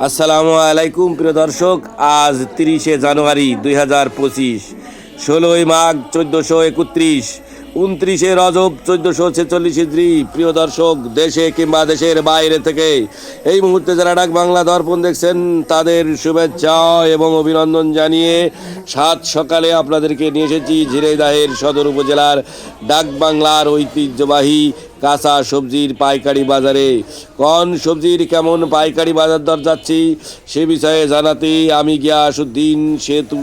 আসসালামু আলাইকুম, প্রিয় দর্শক। আজ তিরিশে জানুয়ারি দুই হাজার পঁচিশ, ষোলোই মাঘ চোদ্দোশো একত্রিশ, উনত্রিশে রজব চোদ্দোশো ছেচল্লিশ ইদ্রি প্রিয় দর্শক, দেশে কিংবা দেশের বাইরে থেকে এই মুহূর্তে যারা ডাক বাংলা দর্পণ দেখছেন, তাদের শুভেচ্ছা এবং অভিনন্দন জানিয়ে সাত সকালে আপনাদেরকে নিয়ে এসেছি ঝিনাইদহের সদর উপজেলার ডাক বাংলার ঐতিহ্যবাহী কাঁচা সবজির পাইকারি বাজারে। কোন সবজির কেমন পাইকারি বাজার দর যাচ্ছি, সে বিষয়ে জানাতে আমি গিয়াসুদ্দিন সেতু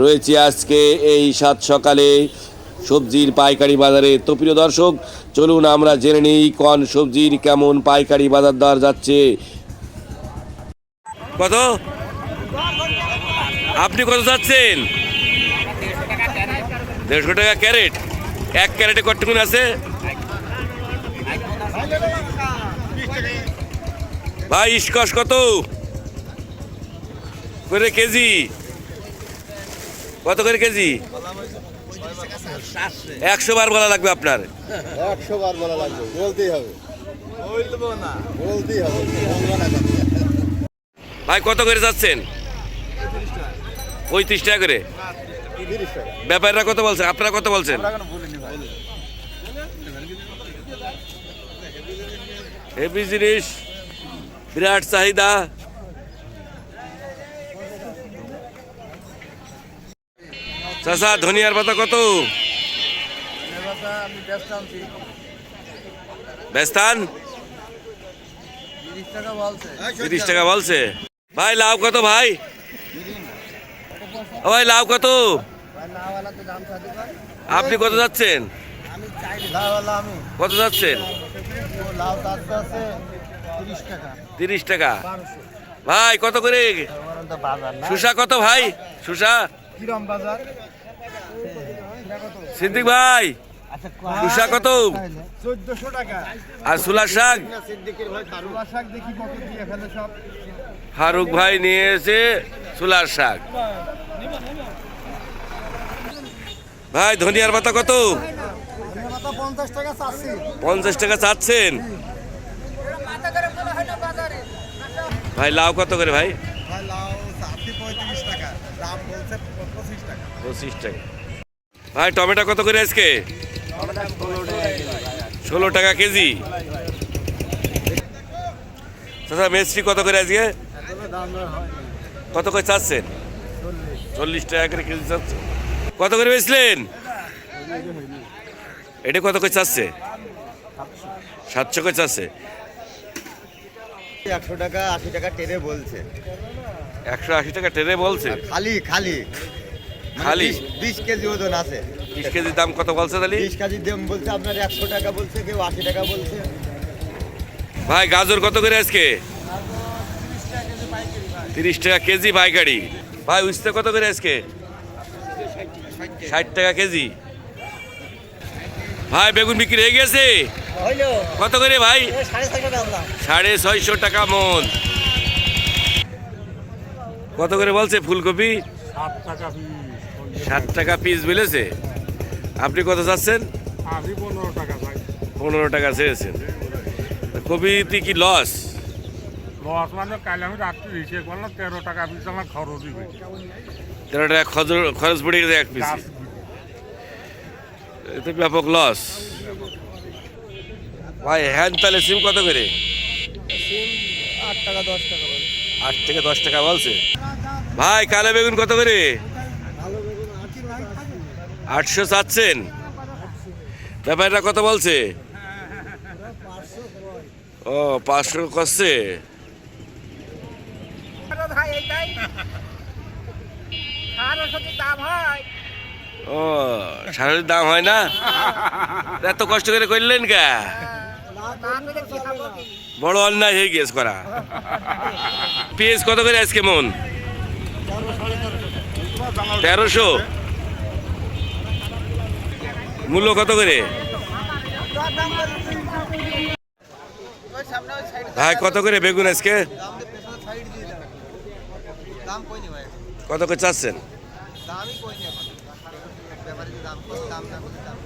রয়েছে আজকে এই সাত সকালে। সবজির পাইকারি বাজারে। তো প্রিয় দর্শক, চলুন আমরা জেনে নিই কোন সবজির কেমন পাইকারি বাজার দর যাচ্ছে। কত? আপনি কত যাচ্ছেন? দেড়শো টাকা ক্যারেট। এক ক্যারেটে কতটুকুন আছে? ভাই ইস্কস কত? করে কেজি? কত করে কেজি? একশো বার বলা লাগবে আপনার। একশো বার বলা লাগবে বলতেই হবে। বলতেই হবে ভাই কত করে যাচ্ছেন? পঁয়ত্রিশ টাকা করে। ব্যাপারীরা কত বলছেন? আপনারা কত বলছেন? হেভি জিনিস, বিরাট চাহিদা। চাষা ধনিয়ার পাতা কত? ব্যস্তান তিরিশ টাকা বলছে। ভাই লাভ কত ভাই? ভাই লাভ কত? আপনি কত যাচ্ছেন? কত যাচ্ছেন? লাউ তাজা আছে তিরিশ টাকা। ভাই কত করে? সুসা কত ভাই? সুসা? কিরম বাজার? সিদ্দিক ভাই আচ্ছা সুসা কত? চোদ্দশো টাকা। আর সুলার শাক? সিদ্দিকের ভাই কারুলা শাক দেখি কত দিয়ে এখানে সব। ফারুক ভাই নিয়ে এসে সুলার শাক। ভাই ধনিয়ার পাতা কত? পঞ্চাশ টাকা চাচ্ছেন। ভাই লাউ কত করে ভাই? পঁচিশ টাকা। ভাই টমেটো কত করে আজকে? ষোলো টাকা কেজি। দাদা মেসি কত করে আজকে? কত করে চাচ্ছেন? চল্লিশ টাকা করে কেজি চাচ্ছেন। কত করে বেচলেন? এটা কত করে চাচ্ছে সাতশো করে চাচ্ছে একশো টাকা আশি টাকা টেরে বলছে। একশো আশি টাকা ট্রেনে বলছে? খালি খালি। মানে খালি? বিশ- বিশ কেজি ওজন আছে। বিশ কেজির দাম কত বলছে তাহলে? বিশ কেজির দাম বলছে আপনার একশো টাকা বলছে কেউ আশি টাকা বলছে। ভাই গাজর কত করে আজকে? তিরিশ টাকা কেজি পাইকারি। ভাই উস্তে কত করে আজকে? ষাট টাকা কেজি। ভাই বেগুন বিক্রি হয়ে গেছে? কত করে ভাই? সাড়ে ছয়শো টাকা মন। কত করে বলছে ফুলকপি? সাত টাকা পিস। ষাট টাকা পিস বলেছে। আপনি কত চাচ্ছেন? পনেরো টাকা পাই পনেরো টাকা চেয়েছেন। কপিতে কি লস লস মানে কাল আমি রাত্রি হিসেবে করলাম তেরো টাকা পিস আমার খরচই তেরো টাকা খরচ খরচ পড়ে গেছে এক পিস এতে ব্যাপক লস ভাই হ্যান তাহলে সিম কত করে? আট টাকা দশ টাকা আট থেকে দশ টাকা বলছে। ভাই কালো বেগুন কত করে? আটশো চাচ্ছেন। ব্যাপারটা কত বলছে? ও পাঁচশো করছে। ও সারের দাম হয় না? এত কষ্ট করে করলেন কা? বড় অন্যায় হয়ে গিয়েছে করা। পেঁয়াজ কত করে আজকে মন? তেরোশো। মূল্য কত করে? ভাই, কত করে বেগুন আজকে? কত করে চাচ্ছেন? ব্যাপারে দাম দাম না বলে দাম